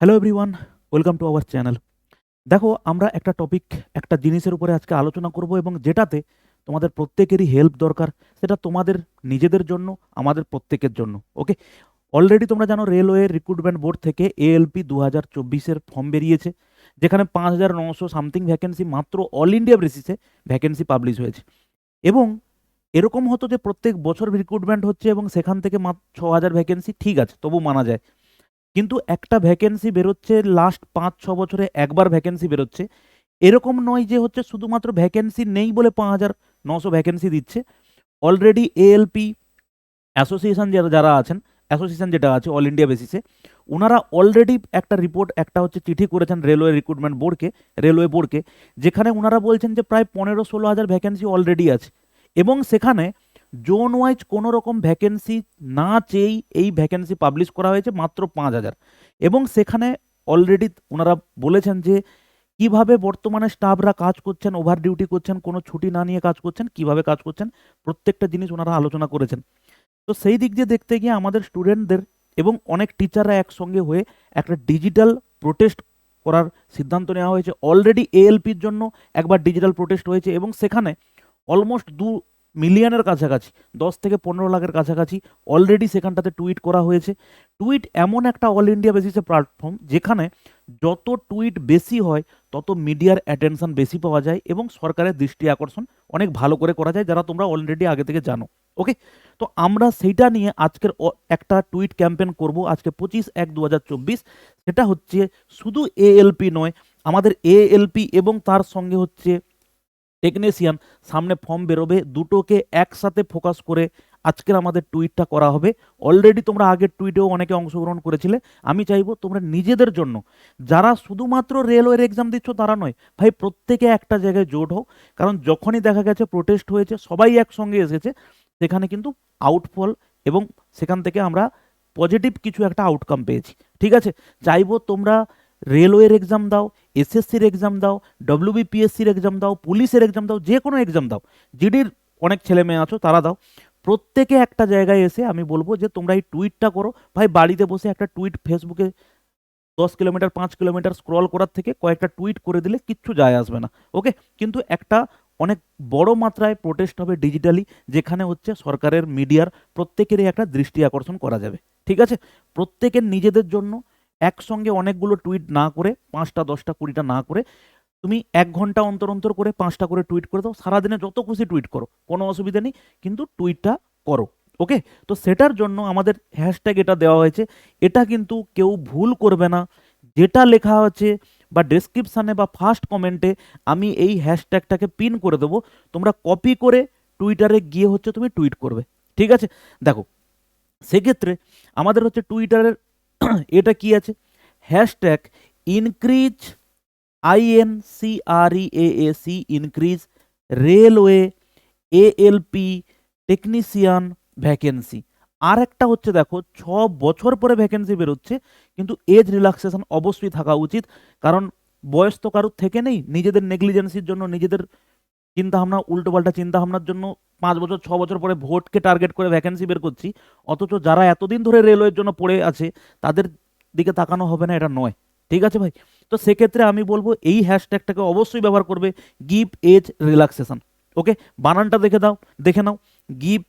Hello everyone welcome to our channel দেখো, আমরা একটা টপিক একটা জিনিসের উপরে আজকে আলোচনা করব এবং যেটাতে তোমাদের প্রত্যেকেরই হেল্প দরকার, সেটা তোমাদের নিজেদের জন্য, আমাদের প্রত্যেকের জন্য ওকে অলরেডি তোমরা জানো রেলওয়ে রিক্রুটমেন্ট বোর্ড থেকে এএলপি দু হাজার চব্বিশের ফর্ম বেরিয়েছে, যেখানে পাঁচ হাজার নশো সামথিং ভ্যাকেন্সি মাত্র অল ইন্ডিয়া বেসিসে ভ্যাকেন্সি পাবলিশ হয়েছে। এবং এরকম হতো যে প্রত্যেক বছর রিক্রুটমেন্ট হচ্ছে এবং সেখান থেকে মাত্র ছ হাজার ভ্যাকেন্সি ঠিক আছে, তবু মানা যায়। কিন্তু একটা ভ্যাকেন্সি বেরোচ্ছে লাস্ট পাঁচ, ছ বছরে একবার ভ্যাকেন্সি বেরোচ্ছে। এরকম নয় যে হচ্ছে শুধুমাত্র ভ্যাকেন্সি নেই বলে পাঁচ হাজার নশো ভ্যাকেন্সি দিচ্ছে। অলরেডি এএলপি অ্যাসোসিয়েশন যারা যারা আছেন অ্যাসোসিয়েশন যেটা আছে অল ইন্ডিয়া বেসিসে ওনারা অলরেডি একটা রিপোর্ট একটা হচ্ছে চিঠি করেছেন রেলওয়ে রিক্রুটমেন্ট বোর্ডকে রেলওয়ে বোর্ডকে যেখানে ওনারা বলছেন যে প্রায় পনেরো, ষোলো হাজার ভ্যাকেন্সি অলরেডি আছে। এবং সেখানে জোন ওয়াইজ কোনো রকম ভ্যাকেন্সি না চেয়েই এই ভ্যাকেন্সি পাবলিশ করা হয়েছে মাত্র পাঁচ হাজার। এবং সেখানে অলরেডি ওনারা বলেছেন যে, কীভাবে বর্তমানে স্টাফরা কাজ করছেন ওভার ডিউটি করছেন, কোনো ছুটি না নিয়ে কাজ করছেন, কীভাবে কাজ করছেন, প্রত্যেকটা জিনিস ওনারা আলোচনা করেছেন। তো সেই দিক দিয়ে দেখতে গিয়ে আমাদের স্টুডেন্টদের এবং অনেক টিচাররা একসঙ্গে হয়ে একটা ডিজিটাল প্রোটেস্ট করার সিদ্ধান্ত নেওয়া হয়েছে। অলরেডি এএলপির জন্য একবার ডিজিটাল প্রোটেস্ট হয়েছে এবং সেখানে অলমোস্ট দু মিলিয়নের কাছাকাছি, দশ থেকে পনেরো লাখের কাছাকাছি অলরেডি সেখানটাতে টুইট করা হয়েছে। টুইট এমন একটা অল ইন্ডিয়া বেসিসে প্ল্যাটফর্ম যেখানে যত টুইট বেশি হয়, তত মিডিয়ার অ্যাটেনশন বেশি পাওয়া যায় এবং সরকারের দৃষ্টি আকর্ষণ অনেক ভালো করে করা যায়, যারা তোমরা অলরেডি আগে থেকে জানো। ওকে তো আমরা সেইটা নিয়ে আজকের একটা টুইট ক্যাম্পেন করব আজকে পঁচিশ এক দু সেটা হচ্ছে শুধু এএলপি নয়, আমাদের এএলপি এবং তার সঙ্গে হচ্ছে টেকনিশিয়ান সামনে ফর্ম বেরোবে, দুটোকে একসাথে ফোকাস করে আজকের আমাদের টুইটটা করা হবে। অলরেডি তোমরা আগের টুইটেও অনেকে অংশগ্রহণ করেছিলে। আমি চাইব তোমরা নিজেদের জন্য, যারা শুধুমাত্র রেলওয়ের এক্সাম দিচ্ছ তারা নয়, ভাই প্রত্যেকে একটা জায়গায় জোট হও। কারণ যখনই দেখা গেছে প্রোটেস্ট হয়েছে, সবাই একসঙ্গে এসেছে, সেখানে কিন্তু আউটফল এবং সেখান থেকে আমরা পজিটিভ কিছু একটা আউটকাম পেয়েছি। ঠিক আছে? চাইব তোমরা রেলওয়ের এক্সাম দাও এসএসসির এক্সাম দাও ডব্লিউবিপিএসসির এক্সাম দাও, পুলিশের এক্সাম দাও, যে কোনো এক্সাম দাও। জিডির অনেক ছেলে মেয়ে আছো, তারা দাও। প্রত্যেকে একটা জায়গায় এসে আমি বলব যে তোমরা এই টুইটটা করো। ভাই, বাড়িতে বসে একটা টুইট ফেসবুকে দশ কিলোমিটার, পাঁচ কিলোমিটার স্ক্রল করার থেকে কয়েকটা টুইট করে দিলে কিচ্ছু যায় আসবে না। ওকে কিন্তু একটা অনেক বড় মাত্রায় প্রোটেস্ট হবে ডিজিটালি যেখানে হচ্ছে সরকারের মিডিয়ার প্রত্যেকেরই একটা দৃষ্টি আকর্ষণ করা যাবে। ঠিক আছে? প্রত্যেকের নিজেদের জন্য একসঙ্গে অনেকগুলো টুইট না করে, পাঁচটা, দশটা, কুড়িটা না করে, তুমি এক ঘণ্টা অন্তর অন্তর করে পাঁচটা করে টুইট করে দাও, সারাদিনে যত খুশি টুইট করো, কোনো অসুবিধা নেই, কিন্তু টুইটটা করো ওকে তো সেটার জন্য আমাদের হ্যাশট্যাগ এটা দেওয়া হয়েছে, এটা কিন্তু কেউ ভুল করবে না, যেটা লেখা আছে বা ডেসক্রিপশানে বা ফার্স্ট কমেন্টে আমি এই হ্যাশট্যাগটাকে পিন করে দেবো, তোমরা কপি করে টুইটারে গিয়ে হচ্ছে তুমি টুইট করবে, ঠিক আছে? দেখো, সেক্ষেত্রে আমাদের হচ্ছে টুইটারের এটা কি আছে? Hashtag increase I N C R E A A C increase railway ALP technician vacancy আর একটা হচ্ছে দেখো, ছ বছর পরে ভ্যাকেন্সি বেরোচ্ছে, কিন্তু এজ রিল্যাক্সেশন অবশ্যই থাকা উচিত, কারণ বয়স তো কারোর থেকে নেই, নিজেদের নেগলিজেন্সির জন্য, নিজেদের চিন্তাভাবনা উল্টোপাল্টা চিন্তাভাবনার জন্য পাঁচ বছর, ছ বছর পরে ভোটকে টার্গেট করে ভ্যাকেন্সি বের করছি। অথচ যারা এতদিন ধরে রেলওয়ের জন্য পড়ে আছে, তাদের দিকে তাকানো হবে না, এটা নয়। ঠিক আছে ভাই? তো সেক্ষেত্রে আমি বলব, এই হ্যাশট্যাগটাকে অবশ্যই ব্যবহার করবে গিভ এজ রিল্যাক্সেশন ওকে বানানটা দেখে দাও, দেখে নাও। Give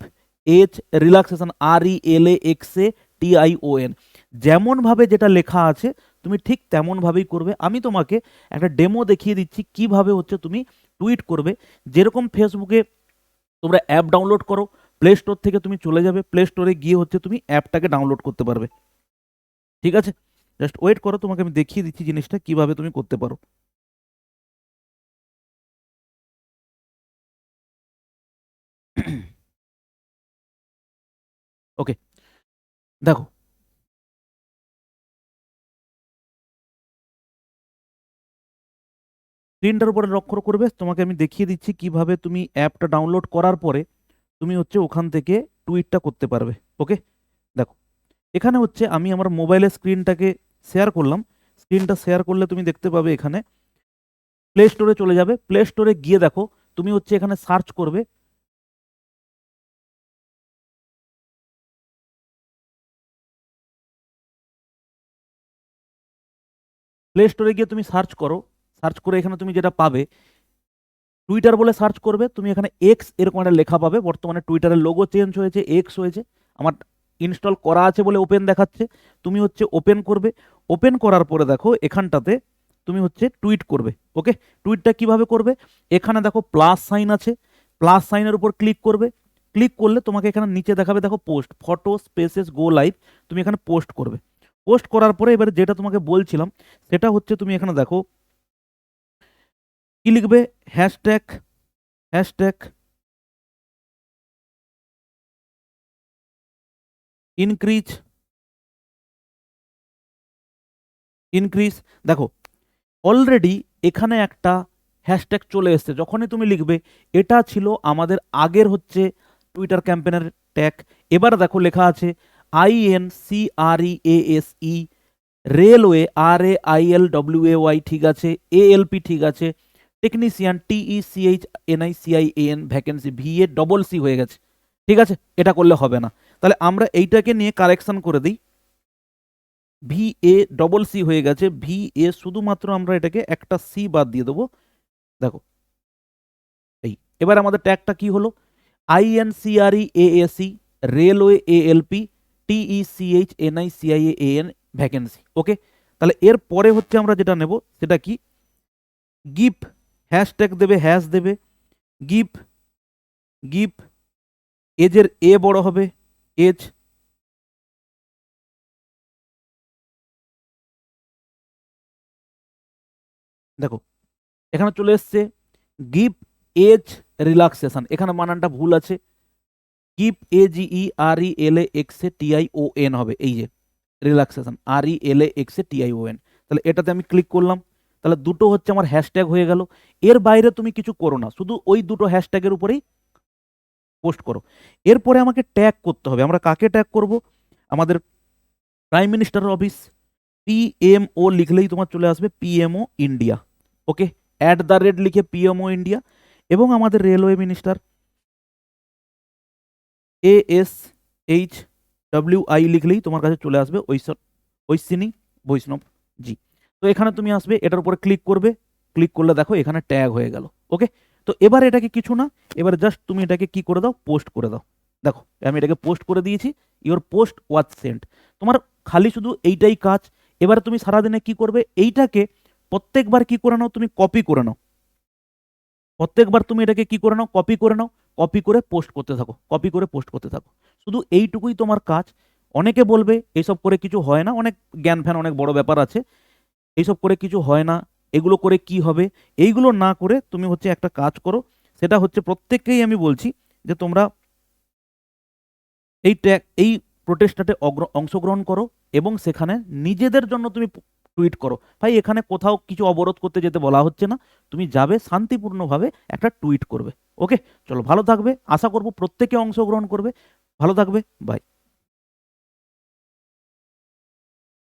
age relaxation R E L A X A T I O N যেমনভাবে যেটা লেখা আছে, তুমি ঠিক তেমনভাবেই করবে। আমি তোমাকে একটা ডেমো দেখিয়ে দিচ্ছি কীভাবে হচ্ছে তুমি টুইট করবে। যেরকম ফেসবুকে তোমরা অ্যাপ ডাউনলোড করো প্লে স্টোর থেকে তুমি চলে যাবে প্লে স্টোরে গিয়ে হচ্ছে তুমি অ্যাপটাকে ডাউনলোড করতে পারবে। ঠিক আছে? জাস্ট ওয়েট করো, তোমাকে আমি দেখিয়ে দিচ্ছি জিনিসটা, কীভাবে তুমি করতে পারো। ওকে দেখো স্ক্রিনটার উপরে লক্ষ্য করবে, তোমাকে আমি দেখিয়ে দিচ্ছি কীভাবে তুমি অ্যাপটা ডাউনলোড করার পরে তুমি হচ্ছে ওখান থেকে টুইটটা করতে পারবে, ওকে? দেখো, এখানে হচ্ছে আমি আমার মোবাইলের স্ক্রিনটাকে শেয়ার করলাম, স্ক্রিনটা শেয়ার করলে তুমি দেখতে পাবে এখানে প্লে স্টোরে চলে যাবে। প্লে স্টোরে গিয়ে দেখো, তুমি হচ্ছে এখানে সার্চ করবে। প্লে স্টোরে গিয়ে তুমি সার্চ করো। সার্চ করে এখানে তুমি যেটা পাবে টুইটার বলে সার্চ করবে, তুমি এখানে এক্স এরকম একটা লেখা পাবে, বর্তমানে টুইটারের লোগো চেঞ্জ হয়েছে এক্স হয়েছে, আমার ইনস্টল করা আছে বলে ওপেন দেখাচ্ছে, তুমি হচ্ছে ওপেন করবে ওপেন করার পরে দেখো এখানটাতে তুমি হচ্ছে টুইট করবে ওকে টুইটটা কীভাবে করবে? এখানে দেখো প্লাস সাইন আছে প্লাস সাইনের উপর ক্লিক করবে ক্লিক করলে তোমাকে এখানে নিচে দেখাবে, দেখো post photo spaces go live তুমি এখানে পোস্ট করবে। পোস্ট করার পরে এবারে যেটা তোমাকে বলছিলাম, সেটা হচ্ছে তুমি এখানে দেখো কি লিখবে? Hashtag hashtag, increase increase. দেখো অলরেডি এখানে একটা হ্যাশট্যাগ চলে এসছে। যখনই তুমি লিখবে, এটা ছিল আমাদের আগের হচ্ছে টুইটার ক্যাম্পেনের ট্যাগ এবার দেখো লেখা আছে I N C R E A S E railway R A I L W A Y ঠিক আছে এ এল পি ঠিক আছে technician T E C H N vacancy V A double C হয়ে গেছে। ঠিক আছে? এটা করলে হবে না। তাহলে আমরা এইটাকে নিয়ে কারেকশন করে দিই। ভি এ ডবল সি হয়ে গেছে। ভি এ শুধুমাত্র আমরা এটাকে একটা সি বাদ দিয়ে দেবো। দেখো। এই, এবার আমাদের ট্যাগটা কি হলো? I N C R E A S E railway A L P T E C H N vacancy okay তাহলে এর পরে হচ্ছে আমরা যেটা নেব, সেটা কি? গিফ হ্যাশট্যাগ দেবে, হ্যাশ দেবে। গিফ গিফ এজের এ বড় হবে, এজ। দেখো, এখানে চলে এসছে গিভ এজ, রিল্যাক্সেশন। এখানে মানানটা ভুল আছে। Give A G E R E L A X A T I O N হবে, এই যে। Relaxation, R E L A X A T I O N. তাহলে এটাতে আমি ক্লিক করলাম। তাহলে দুটো হচ্ছে আমার হ্যাশট্যাগ হয়ে গেল। এর বাইরে তুমি কিছু করো না, শুধু ওই দুটো হ্যাশট্যাগের উপরেই পোস্ট করো। এরপরে আমাকে ট্যাগ করতে হবে। আমরা কাকে ট্যাগ করব? আমাদের প্রাইম মিনিস্টারের অফিস পিএমও লিখলেই তোমার চলে আসবে PMO India okay at the rate লিখে পিএমও ইন্ডিয়া এবং আমাদের railway minister A S H W I লিখলেই তোমার কাছে চলে আসবে ঐশ্বর ঐশিনী বৈষ্ণব জি তো এখানে তুমি আসবে, এটার উপরে ক্লিক করবে ক্লিক করলে দেখো এখানে ট্যাগ হয়ে গেল ওকে তো এবার এটাকে কিছু না, এবার জাস্ট তুমি এটাকে কি করে দাও পোস্ট করে দাও। দেখো, আমি এটাকে পোস্ট করে দিয়েছি ইওর পোস্ট ওয়াচ সেন্ট তোমার খালি শুধু এইটাই কাজ, এবার তুমি সারাদিনে কি করবে, এইটাকে প্রত্যেকবার কি করে নাও, তুমি কপি করে নাও। প্রত্যেকবার তুমি এটাকে কি করে নাও কপি করে নাও কপি করে পোস্ট করতে থাকো কপি করে পোস্ট করতে থাকো। শুধু এইটুকুই তোমার কাজ। অনেকে বলবে এইসব করে কিছু হয় না, অনেক জ্ঞান ফ্যান, অনেক বড় ব্যাপার আছে এইসব করে কিছু হয় না, এগুলো করে কি হবে, এইগুলো না করে তুমি হচ্ছে একটা কাজ করো। সেটা হচ্ছে প্রত্যেককেই আমি বলছি যে তোমরা এই ট্যাগ এই প্রোটেস্টাতে অংশগ্রহণ করো এবং সেখানে নিজেদের জন্য তুমি টুইট করো। ভাই, এখানে কোথাও কিছু অবরোধ করতে যেতে বলা হচ্ছে না। তুমি যাবে, শান্তিপূর্ণভাবে একটা টুইট করবে। ওকে? চলো, ভালো থাকবে। আশা করব প্রত্যেকে অংশগ্রহণ করবে। ভালো থাকবে। বাই।